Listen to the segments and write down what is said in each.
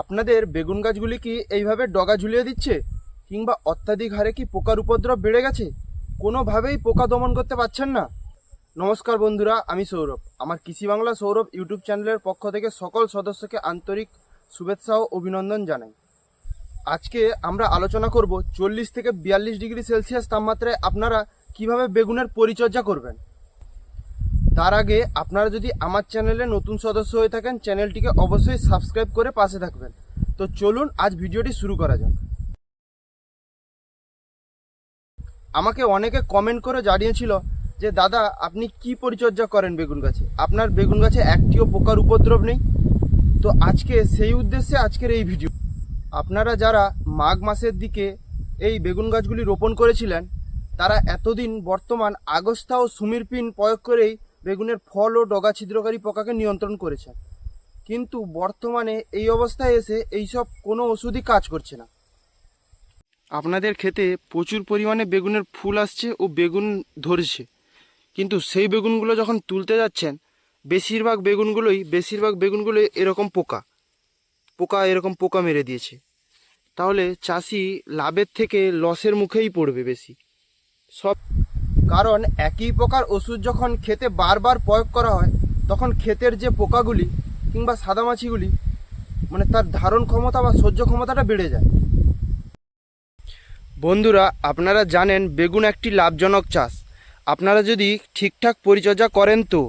আপনাদের বেগুন গাছগুলি কি এইভাবে ডগা ঝুলিয়ে দিচ্ছে? কিংবা অত্যাধিক হারে কি পোকার উপদ্রব বেড়ে গেছে? কোনোভাবেই পোকা দমন করতে পারছেন না। নমস্কার বন্ধুরা, আমি সৌরভ। আমার কৃষি বাংলা সৌরভ ইউটিউব চ্যানেলের পক্ষ থেকে সকল সদস্যকে আন্তরিক শুভেচ্ছা ও অভিনন্দন জানাই। আজকে আমরা আলোচনা করব চল্লিশ থেকে বিয়াল্লিশ ডিগ্রি সেলসিয়াস তাপমাত্রায় আপনারা কীভাবে বেগুনের পরিচর্যা করবেন? তার আগে আপনারা যদি আমার চ্যানেলে নতুন সদস্য হয়ে থাকেন, চ্যানেলটিকে অবশ্যই সাবস্ক্রাইব করে পাশে থাকবেন। তো চলুন আজ ভিডিওটি শুরু করা যাক। আমাকে অনেকে কমেন্ট করে জানিয়েছিল যে, দাদা, আপনি কি পরিচর্যা করেন বেগুন গাছে? আপনার বেগুন গাছে একটিও পোকার উপদ্রব নেই? তো আজকে সেই উদ্দেশ্যে আজকের এই ভিডিও। আপনারা যারা মাঘ মাসের দিকে এই বেগুন গাছগুলি রোপণ করেছিলেন, তারা এতদিন বর্তমান আগস্তা ও সুমিরপিন প্রয়োগ করেই বেগুনের ফল ও ডগা ছিদ্রকারী পোকাকে নিয়ন্ত্রণ করেছেন কিন্তু বর্তমানে এই অবস্থায় এসে এইসব কোনো ওষুধই কাজ করছে না। আপনাদের ক্ষেতে প্রচুর পরিমাণে বেগুনের ফুল আসছে ও বেগুন ধরছে। কিন্তু সেই বেগুনগুলো যখন তুলতে যাচ্ছেন, বেশিরভাগ বেগুনগুলোই বেশিরভাগ বেগুনগুলোই এরকম পোকা। পোকা এরকম পোকা মেরে দিয়েছে। তাহলে চাষি লাভের থেকে লসের মুখেই পড়বে বেশি। সব কারণ একই প্রকার ওষুধ যখন খেতে বারবার প্রয়োগ করা হয়, তখন ক্ষেতের যে পোকাগুলি কিংবা সাদামাছিগুলি মানে তার ধারণ ক্ষমতা বা সহ্য ক্ষমতাটা বেড়ে যায়। বন্ধুরা, আপনারা জানেন বেগুন একটি লাভজনক চাষ। আপনারা যদি ঠিকঠাক পরিচর্যা করেন তো।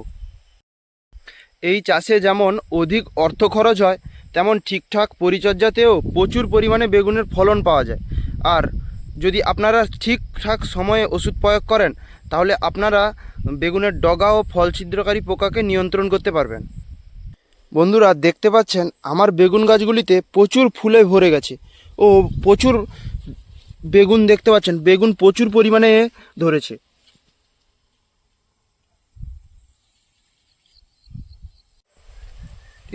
এই চাষে যেমন অধিক অর্থ খরচ হয়, তেমন ঠিকঠাক পরিচর্যাতেও প্রচুর পরিমাণে বেগুনের ফলন পাওয়া যায়। আর যদি আপনারা ঠিকঠাক সময়ে ওষুধ প্রয়োগ করেন, তাহলে আপনারা বেগুনের ডগা ও ফল ছিদ্রকারী পোকাকে নিয়ন্ত্রণ করতে পারবেন। বন্ধুরা, দেখতে পাচ্ছেন, আমার বেগুন গাছগুলিতে প্রচুর ফুলে ভরে গেছে ও প্রচুর বেগুন দেখতে পাচ্ছেন, বেগুন প্রচুর পরিমাণে ধরেছে।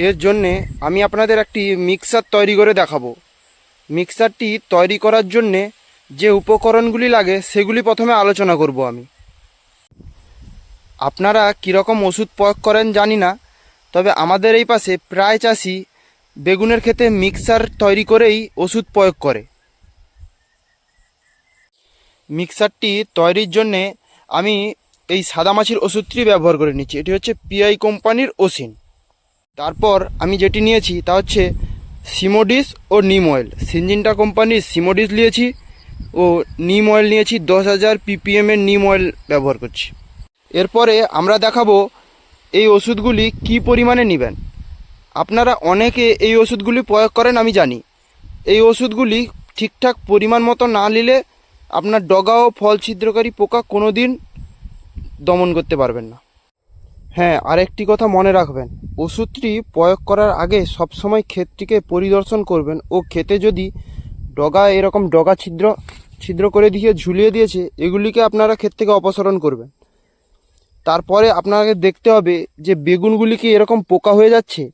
এর জন্যে আমি আপনাদের একটি মিক্সার তৈরি করে দেখাবো। মিক্সারটি তৈরি করার জন্যে যে উপকরণগুলি লাগে সেগুলি প্রথমে আলোচনা করব আমি। আপনারা কীরকম ওষুধ প্রয়োগ করেন জানি না, তবে আমাদের এই পাশে প্রায় চাষি বেগুনের ক্ষেতে মিক্সার তৈরি করেই ওষুধ প্রয়োগ করে। মিক্সারটি তৈরির জন্যে আমি এই সাদামাছির ওষুধটি ব্যবহার করে নিচ্ছি। এটি হচ্ছে পিআই কোম্পানির ওসিন। তারপর আমি যেটি নিয়েছি তা হচ্ছে সিমোডিস ও নিম অয়েল। সিনজিনটা কোম্পানির সিমোডিস নিয়েছি। ও নিম অয়েল নিয়েছি, দশ হাজার পিপিএমের নিম অয়েল ব্যবহার করছি। এরপরে আমরা দেখাবো এই ওষুধগুলি কি পরিমাণে নেবেন। আপনারা অনেকে এই ওষুধগুলি প্রয়োগ করেন, আমি জানি। এই ওষুধগুলি ঠিকঠাক পরিমাণ মতো না নিলে আপনার ডগা ও ফল ছিদ্রকারী পোকা কোনো দিন দমন করতে পারবেন না। হ্যাঁ আরেকটি কথা মনে রাখবেন, ওষুধটি প্রয়োগ করার আগে সবসময় ক্ষেতটিকে পরিদর্শন করবেন ও ক্ষেতে যদি ডগা, এরকম ডগা ছিদ্র ছিদ্র করে দিয়ে ঝুলিয়ে দিয়েছে, এগুলিকে আপনারা ক্ষেত থেকে অপসারণ করবেন। তারপরে আপনাকে দেখতে হবে যে বেগুনগুলি কি এরকম পোকা হয়ে যাচ্ছে।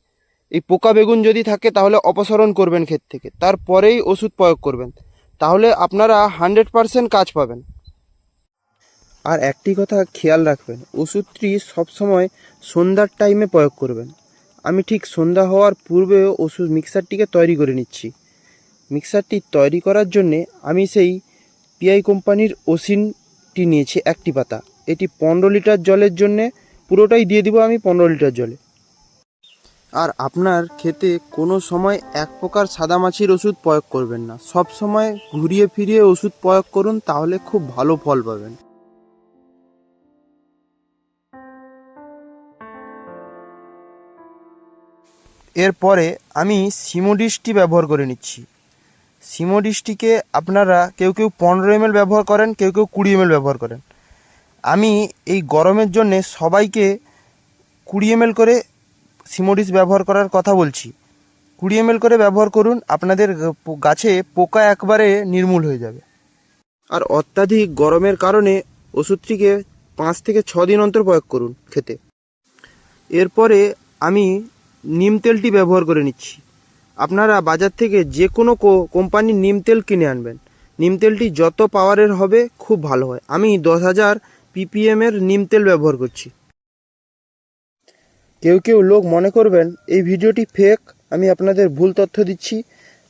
এই পোকা বেগুন যদি থাকে তাহলে অপসারণ করবেন ক্ষেত থেকে। তারপরেই ওষুধ প্রয়োগ করবেন। তাহলে আপনারা হান্ড্রেড পারসেন্ট কাজ পাবেন। আর একটি কথা খেয়াল রাখবেন, ওষুধটি সবসময় সন্ধ্যার টাইমে প্রয়োগ করবেন। আমি ঠিক সন্ধ্যা হওয়ার পূর্বে ওষুধ মিক্সারটিকে তৈরি করে নিচ্ছি। মিক্সারটি তৈরি করার জন্যে আমি সেই পিআই কোম্পানির ওসিনটি নিয়েছি একটি পাতা। এটি পনেরো লিটার জলের জন্যে পুরোটাই দিয়ে দিব আমি পনেরো লিটার জলে। আর আপনার খেতে কোনো সময় এক প্রকার সাদামাছির ওষুধ প্রয়োগ করবেন না। সব সময় ঘুরিয়ে ফিরিয়ে ওষুধ প্রয়োগ করুন, তাহলে খুব ভালো ফল পাবেন। এরপরে আমি সিমোডিসটি ব্যবহার করে নিচ্ছি। সিমোডিসটিকে আপনারা কেউ কেউ পনেরো এমএল ব্যবহার করেন, কেউ কেউ কুড়ি এমএল ব্যবহার করেন। আমি এই গরমের জন্যে সবাইকে কুড়ি এমএল করে সিমোডিস ব্যবহার করার কথা বলছি। কুড়ি এমএল করে ব্যবহার করুন, আপনাদের গাছে পোকা একবারে নির্মূল হয়ে যাবে। আর অত্যাধিক গরমের কারণে ওষুধটিকে পাঁচ থেকে ছ দিন অন্তর প্রয়োগ করুন খেতে। এরপরে আমি নিম তেলটি ব্যবহার করে নিচ্ছি। আপনারা বাজার থেকে যে কোনো কোম্পানির নিম তেল কিনে আনবেন। নিম তেলটি যত পাওয়ারের হবে, খুব ভালো হয়। আমি দশ হাজার পিপিএমের নিম তেল ব্যবহার করছি। কেউ কেউ লোক মনে করবেন, এই ভিডিওটি ফেক আমি আপনাদের ভুল তথ্য দিচ্ছি।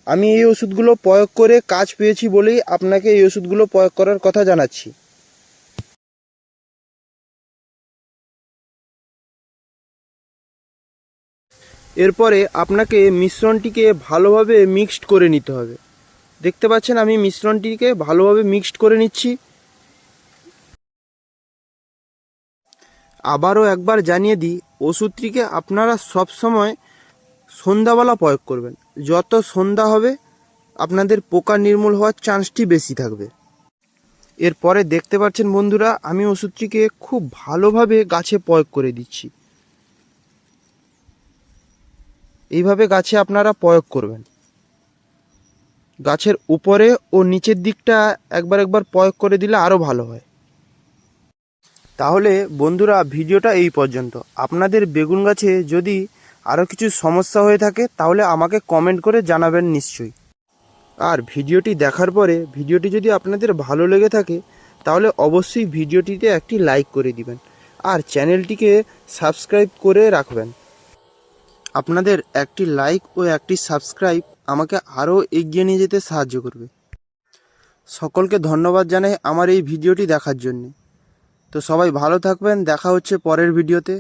আমি এই ওষুধগুলো প্রয়োগ করে কাজ পেয়েছি বলেই আপনাকে এই ওষুধগুলো প্রয়োগ করার কথা জানাচ্ছি। এরপরে আপনাকে মিশ্রণটিকে ভালোভাবে মিক্সড করে নিতে হবে। দেখতে পাচ্ছেন, আমি মিশ্রণটিকে ভালোভাবে মিক্সড করে নিচ্ছি। আবারও একবার জানিয়ে দিই, ওষুধটিকে আপনারা সবসময় সন্ধ্যাবেলা প্রয়োগ করবেন। যত সন্ধ্যা হবে, আপনাদের পোকা নির্মূল হওয়ার চান্সটি বেশি থাকবে। এরপরে দেখতে পাচ্ছেন বন্ধুরা, আমি ওষুধটিকে খুব ভালোভাবে গাছে প্রয়োগ করে দিচ্ছি। এইভাবে গাছে আপনারা প্রয়োগ করবেন। গাছের উপরে ও নিচের দিকটা একবার একবার প্রয়োগ করে দিলে আরও ভালো হয়। তাহলে বন্ধুরা, ভিডিওটা এই পর্যন্ত। আপনাদের বেগুন গাছে যদি আরও কিছু সমস্যা হয়ে থাকে, তাহলে আমাকে কমেন্ট করে জানাবেন নিশ্চয়ই। আর ভিডিওটি দেখার পরে, ভিডিওটি যদি আপনাদের ভালো লেগে থাকে, তাহলে অবশ্যই ভিডিওটিতে একটি লাইক করে দিবেন। আর চ্যানেলটিকে সাবস্ক্রাইব করে রাখবেন। আপনাদের একটি লাইক ও একটি সাবস্ক্রাইব আমাকে আরও এগিয়ে নিয়ে যেতে সাহায্য করবে। সকলকে ধন্যবাদ জানাই আমার এই ভিডিওটি দেখার জন্যে। তো সবাই ভালো থাকবেন, দেখা হচ্ছে পরের ভিডিওতে।